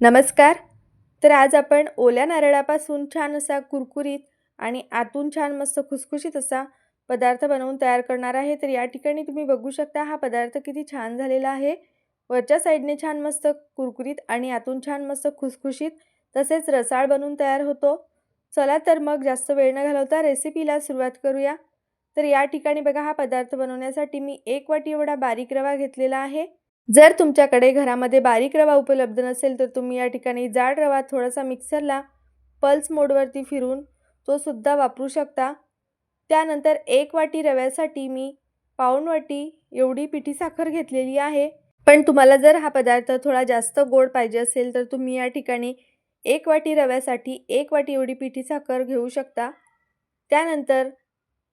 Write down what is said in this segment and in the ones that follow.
नमस्कार. तर आज आपण ओल्या नारळापासून छान असा कुरकुरीत आणि आतून छान मस्त खुसखुशीत असा पदार्थ बनवून तयार करणार आहे. तर या ठिकाणी तुम्ही बघू शकता हा पदार्थ किती छान झालेला आहे. वरच्या साईडने छान मस्त कुरकुरीत आणि आतून छान मस्त खुसखुशीत तसेच रसाळ बनवून तयार होतो. चला तर मग जास्त वेळ न घालवता रेसिपीला सुरुवात करूया. तर या ठिकाणी बघा हा पदार्थ बनवण्यासाठी मी एक वाटी एवढा बारीक रवा घेतलेला आहे. जर तुमच्याकडे घरामध्ये बारीक रवा उपलब्ध नसेल तर तुम्ही या ठिकाणी जाड रवा थोडासा मिक्सरला पल्स मोडवरती फिरून तो सुद्धा वापरू शकता. त्यानंतर एक वाटी रव्यासाठी मी पाऊण वाटी एवढी पिठी साखर घेतलेली आहे. पण तुम्हाला जर हा पदार्थ थोडा जास्त गोड पाहिजे असेल तर तुम्ही या ठिकाणी एक वाटी रव्यासाठी एक वाटी एवढी पिठी साखर घेऊ शकता. त्यानंतर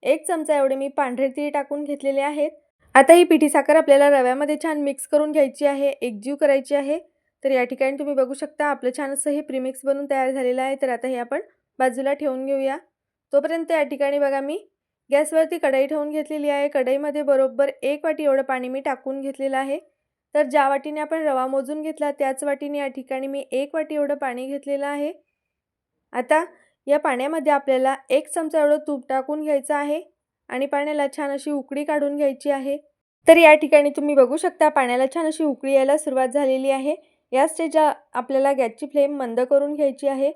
एक चमचा एवढे मी पांढरे तीळ टाकून घेतलेले आहेत. आता ही पिठी साखर आपल्याला रव्यामध्ये छान मिक्स करून घ्यायची आहे. एकजीव करायची आहे. तर या ठिकाणी तुम्ही बघू शकता आपलं छान असं हे प्रीमिक्स बनून तयार झालेलं आहे. तर आता हे आपण बाजूला ठेवून घेऊया. तोपर्यंत या ठिकाणी बघा मी गॅसवरती कढई ठेवून घेतलेली आहे. कढईमध्ये बरोबर एक वाटी एवढं पाणी मी टाकून घेतलेलं आहे. तर ज्या वाटीने आपण रवा मोजून घेतला त्याच वाटीने या ठिकाणी मी एक वाटी एवढं पाणी घेतलेलं आहे. आता या पाण्यामध्ये आपल्याला एक चमचा एवढं तूप टाकून घ्यायचं आहे. आणि पाण्याला छान अशी उकळी काढून घ्यायची आहे. तर या ठिकाणी तुम्ही बघू शकता पाण्याला छान अशी उकळी यायला सुरुवात झालेली आहे. या स्टेजला आपल्याला गॅसची फ्लेम मंद करून घ्यायची आहे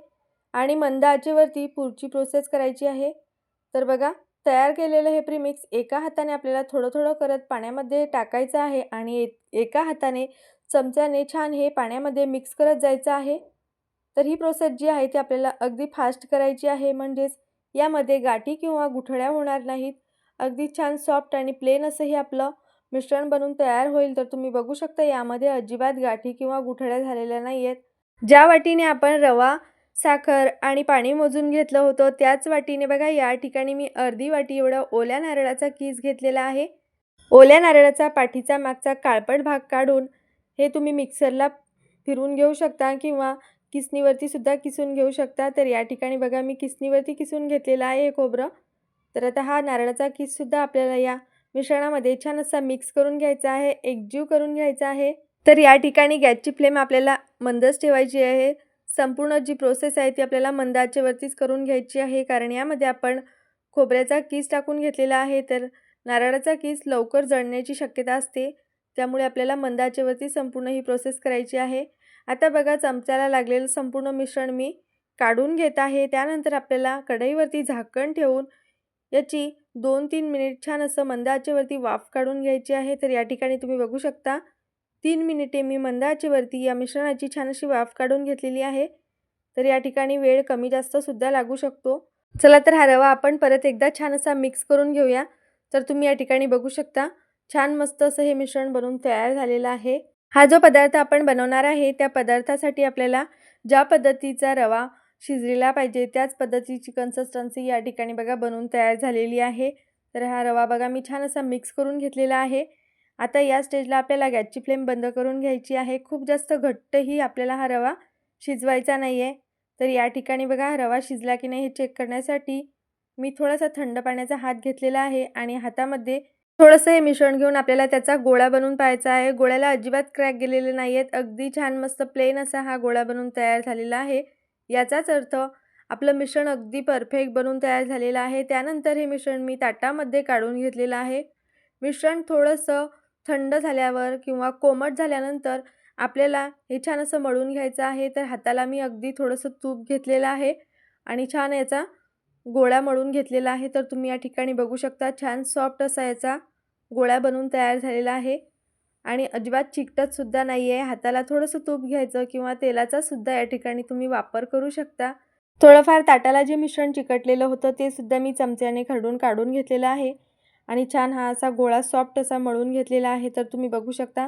आणि मंद आचेवरती पुढची प्रोसेस करायची आहे. तर बघा तयार केलेलं हे प्रीमिक्स एका हाताने आपल्याला थोडं थोडं करत पाण्यामध्ये टाकायचं आहे आणि एका हाताने चमच्याने छान हे पाण्यामध्ये मिक्स करत जायचं आहे. तर ही प्रोसेस जी आहे ती आपल्याला अगदी फास्ट करायची आहे. म्हणजेच यामध्ये गाठी किंवा गुठळ्या होणार नाहीत. अगदी छान सॉफ्ट आणि प्लेन असं हे आपलं मिश्रण बनून तयार होईल तर तुम्ही बघू शकता यामध्ये अजिबात गाठी किंवा गुठळ्या झालेल्या नाही आहेत ज्या वाटीने आपण रवा साखर आणि पाणी मोजून घेतलं होतं त्याच वाटीने बघा या ठिकाणी मी अर्धी वाटी एवढा ओल्या नारळाचा कीस घेतलेला आहे. ओल्या नारळाचा पाठीचा मागचा काळपट भाग काढून हे तुम्ही मिक्सरला फिरून घेऊ शकता किंवा किसनीवरती सुद्धा किसून घेऊ शकता. तर या ठिकाणी बघा मी किसनीवरती किसून घेतलेला आहे हे खोबरं तर आता हा नारळाचा किससुद्धा आपल्याला या मिश्रणामध्ये छान असा मिक्स करून घ्यायचा आहे. एकजीव करून घ्यायचा आहे. तर या ठिकाणी गॅसची फ्लेम आपल्याला मंदच ठेवायची आहे. संपूर्ण जी प्रोसेस आहे ती आपल्याला मंदाच्यावरतीच करून घ्यायची आहे. कारण यामध्ये आपण खोबऱ्याचा किस टाकून घेतलेला आहे. तर नारळाचा किस लवकर जळण्याची शक्यता असते. त्यामुळे आपल्याला मंदाचेवरती संपूर्ण ही प्रोसेस करायची आहे. आता बघा चमच्याला लागलेलं संपूर्ण मिश्रण मी काढून घेत आहे. त्यानंतर आपल्याला कढईवरती झाकण ठेवून याची दोन तीन मिनिट छान असं मंद आचेवरती वाफ काढून घ्यायची आहे. तर या ठिकाणी तुम्ही बघू शकता तीन मिनिटे मी मंद आचेवरती या मिश्रणाची छान अशी वाफ काढून घेतलेली आहे. तर या ठिकाणी वेळ कमी जास्तसुद्धा लागू शकतो. चला तर हा रवा आपण परत एकदा छान असा मिक्स करून घेऊया. तर तुम्ही या ठिकाणी बघू शकता छान मस्त असं हे मिश्रण बनवून तयार झालेलं आहे. हा जो पदार्थ आपण बनवणार आहे त्या पदार्थासाठी आपल्याला ज्या पद्धतीचा रवा शिजलेला पाहिजे त्याच पद्धतीची कन्सिस्टन्सी या ठिकाणी बघा बनवून तयार झालेली आहे. तर हा रवा बघा मी छान असा मिक्स करून घेतलेला आहे. आता या स्टेजला आपल्याला गॅसची फ्लेम बंद करून घ्यायची आहे. खूप जास्त घट्टही आपल्याला हा रवा शिजवायचा नाही आहे तर या ठिकाणी बघा हा रवा शिजला की नाही हे चेक करण्यासाठी मी थोडासा थंड पाण्याचा हात घेतलेला आहे आणि हातामध्ये थोडंसं हे मिश्रण घेऊन आपल्याला त्याचा गोळा बनवून पाहायचा आहे. गोळ्याला अजिबात क्रॅक गेलेले नाही आहेत अगदी छान मस्त प्लेन असा हा गोळा बनवून तयार झालेला आहे. याचाच अर्थ आपलं मिश्रण अगदी परफेक्ट बनवून तयार झालेलं आहे. त्यानंतर हे मिश्रण मी ताटामध्ये काढून घेतलेलं आहे. मिश्रण थोडंसं थंड झाल्यावर किंवा कोमट झाल्यानंतर आपल्याला हे छान असं मळून घ्यायचं आहे. तर हाताला मी अगदी थोडंसं तूप घेतलेलं आहे आणि छान याचा गोळा मळून घेतलेला आहे. तर तुम्ही या ठिकाणी बघू शकता छान सॉफ्ट असा याचा गोळा बनवून तयार झालेला आहे. आणि अजिबात चिकटतसुद्धा नाही आहे हाताला थोडंसं तूप घ्यायचं किंवा तेलाचासुद्धा या ठिकाणी तुम्ही वापर करू शकता. थोडंफार ताटाला जे मिश्रण चिकटलेलं होतं ते सुद्धा मी चमच्याने खरडून काढून घेतलेलं आहे. आणि छान हा असा गोळा सॉफ्ट असा मळून घेतलेला आहे तर तुम्ही बघू शकता.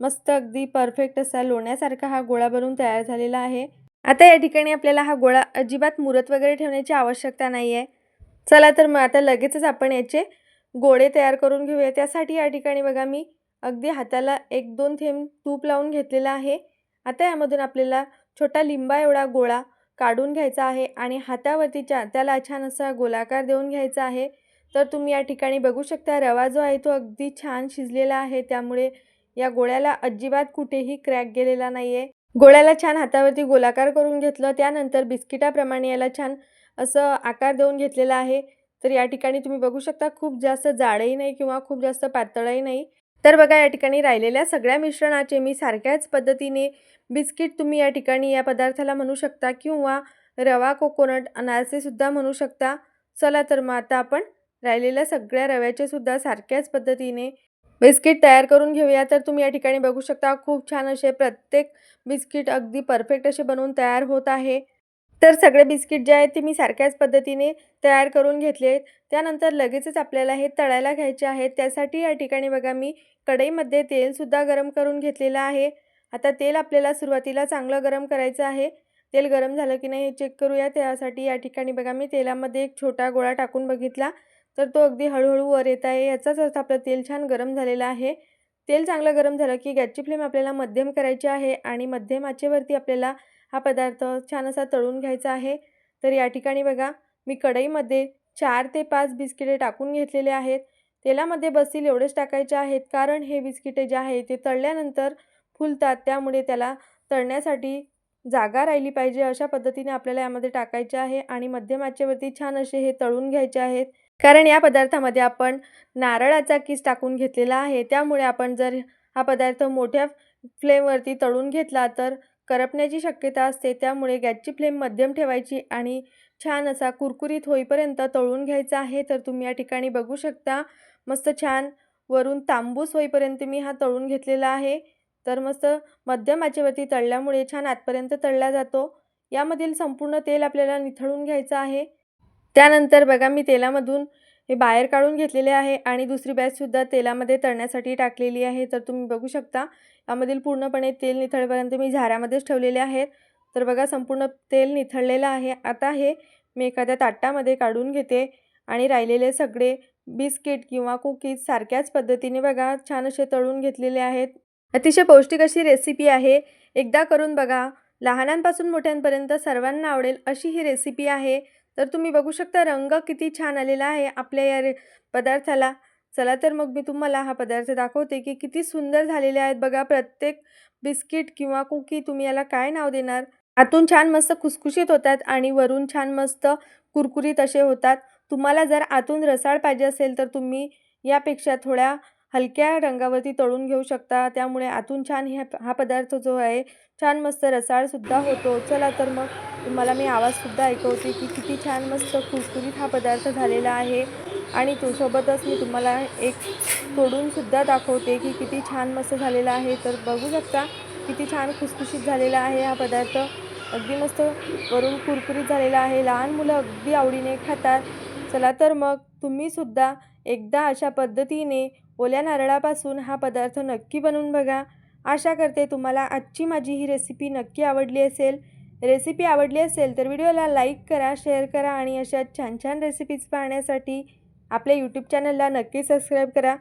मस्त अगदी परफेक्ट असा लोण्यासारखा हा गोळा बनवून तयार झालेला आहे. आता या ठिकाणी आपल्याला हा गोळा अजिबात मुरत वगैरे ठेवण्याची आवश्यकता नाही आहे चला तर मग आता लगेचच आपण याचे गोळे तयार करून घेऊया. त्यासाठी या ठिकाणी बघा मी अगदी हाताला एक दोन थेंब तूप लावून घेतलेला आहे. आता यामधून आपल्याला छोटा लिंबा एवढा गोळा काढून घ्यायचा आहे आणि हातावरती चा त्याला छान असा गोलाकार देऊन घ्यायचा आहे. तर तुम्ही या ठिकाणी बघू शकता रवा जो आहे तो अगदी छान शिजलेला आहे. त्यामुळे या गोळ्याला अजिबात कुठेही क्रॅक गेलेला नाही आहे गोळ्याला छान हातावरती गोलाकार करून घेतलं. त्यानंतर बिस्किटाप्रमाणे याला छान असं आकार देऊन घेतलेला आहे. तर या ठिकाणी तुम्ही बघू शकता खूप जास्त जाडही नाही किंवा खूप जास्त पातळही नाही. तर बघा या ठिकाणी राहिलेल्या सगळ्या मिश्रणाचे मी सारख्याच पद्धतीने बिस्किट तुम्ही या ठिकाणी या पदार्थाला म्हणू शकता किंवा रवा कोकोनट अनारसेसुद्धा म्हणू शकता. चला तर मग आता आपण राहिलेल्या सगळ्या रव्याचे सुद्धा सारख्याच पद्धतीने बिस्किट तयार करून घेऊया. तर तुम्ही या ठिकाणी बघू शकता खूप छान असे प्रत्येक बिस्किट अगदी परफेक्ट असे बनवून तयार होत आहे. तर सगळे बिस्किट जे आहेत ते मी सारख्याच पद्धतीने तयार करून घेतले आहेत. त्यानंतर लगेचच आपल्याला हे तळायला घ्यायचे आहेत. त्यासाठी या ठिकाणी बघा मी कढईमध्ये तेलसुद्धा गरम करून घेतलेलं आहे. आता तेल आपल्याला सुरुवातीला चांगलं गरम करायचं आहे. तेल गरम झालं की नाही हे चेक करूया. त्यासाठी या ठिकाणी बघा मी तेलामध्ये एक छोटा गोळा टाकून बघितला. तर तो अगदी हळूहळू वर येत आहे. याचाच अर्थ आपलं तेल छान गरम झालेलं आहे. तेल चांगलं गरम झालं की गॅसची फ्लेम आपल्याला मध्यम करायची आहे आणि मध्यम आचेवरती आपल्याला हा पदार्थ छान असा तळून घ्यायचा आहे. तर या ठिकाणी बघा मी कढईमध्ये चार ते पाच बिस्किटे टाकून घेतलेले आहेत. तेलामध्ये बसतील एवढेच टाकायचे आहेत कारण हे बिस्किटे जे आहे ते तळल्यानंतर फुलतात त्यामुळे त्याला तळण्यासाठी जागा राहिली पाहिजे अशा पद्धतीने आपल्याला यामध्ये टाकायचे आहे आणि मध्यमाचेवरती छान असे हे तळून घ्यायचे आहेत. कारण या पदार्थामध्ये आपण नारळाचा किस टाकून घेतलेला आहे त्यामुळे आपण जर हा पदार्थ मोठ्या फ्लेमवरती तळून घेतला तर करपण्याची शक्यता असते त्यामुळे गॅसची फ्लेम मध्यम ठेवायची आणि छान असा कुरकुरीत होईपर्यंत तळून घ्यायचा आहे. तर तुम्ही या ठिकाणी बघू शकता मस्त छान वरून तांबूस होईपर्यंत मी हा तळून घेतलेला आहे. तर मस्त मध्यम आचेवरती तळल्यामुळे छान आतपर्यंत तळला जातो. यामधील संपूर्ण तेल आपल्याला निथळून घ्यायचं आहे. त्यानंतर बघा मी तेलामधून हे बाहेर काढून घेतलेले आहे आणि दुसरी बॅचसुद्धा तेलामध्ये तळण्यासाठी टाकलेली आहे. तर तुम्ही बघू शकता यामधील पूर्णपणे तेल निथळपर्यंत मी झाऱ्यामध्येच ठेवलेले आहेत. तर बघा संपूर्ण तेल निथळलेलं आहे. आता हे मी एखाद्या ताटामध्ये काढून घेते आणि राहिलेले सगळे बिस्किट किंवा कुकीज सारख्याच पद्धतीने बघा छान असे तळून घेतलेले आहेत. अतिशय पौष्टिक अशी रेसिपी आहे. एकदा करून बघा. लहानांपासून मोठ्यांपर्यंत सर्वांना आवडेल अशी ही रेसिपी आहे. तर तुम्ही बघू शकता रंग किती छान आलेला आहे आपल्या या रे पदार्थाला. चला तर मग मी तुम्हाला हा पदार्थ दाखवते की किती सुंदर झालेले आहेत बघा. प्रत्येक बिस्किट किंवा कुकी तुम्ही याला काय नाव देणार? आतून छान मस्त खुसखुशीत होतात आणि वरून छान मस्त कुरकुरीत असे होतात. तुम्हाला जर आतून रसाळ पाहिजे असेल तर तुम्ही यापेक्षा थोड्या हलक्या रंगावरती तळून घेऊ शकता. त्यामुळे आतून छान ह्या हा पदार्थ जो आहे छान मस्त रसाळसुद्धा होतो. चला तर मग तुम्हाला मी आवाजसुद्धा ऐकवते की किती छान मस्त कुरकुरीत हा पदार्थ झालेला आहे. आणि तो सोबतच मी तुम्हाला एक तोडूनसुद्धा दाखवते की किती छान मस्त झालेला आहे. तर बघू शकता किती छान खुसखुशीत झालेला आहे हा पदार्थ. अगदी मस्त वरून कुरकुरीत झालेला आहे. लहान मुलं अगदी आवडीने खातात. चला तर मग तुम्हीसुद्धा एकदा अशा पद्धतीने ओल्या नारळापासून हा पदार्थ नक्की बनवून बघा. आशा करते तुम्हाला आजची माझी ही रेसिपी नक्की आवडली असेल. रेसिपी आवडली असेल तर व्हिडिओला लाईक करा शेअर करा आणि अशा छान छान रेसिपीज पाहण्यासाठी आपल्या यूट्यूब चॅनलला नक्की सबस्क्राईब करा.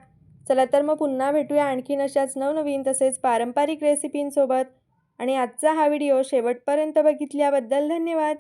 चला तर मग पुन्हा भेटूया आणखीन अशाच नवनवीन तसेच पारंपरिक रेसिपींसोबत आणि आजचा हा व्हिडिओ शेवटपर्यंत बघितल्याबद्दल धन्यवाद.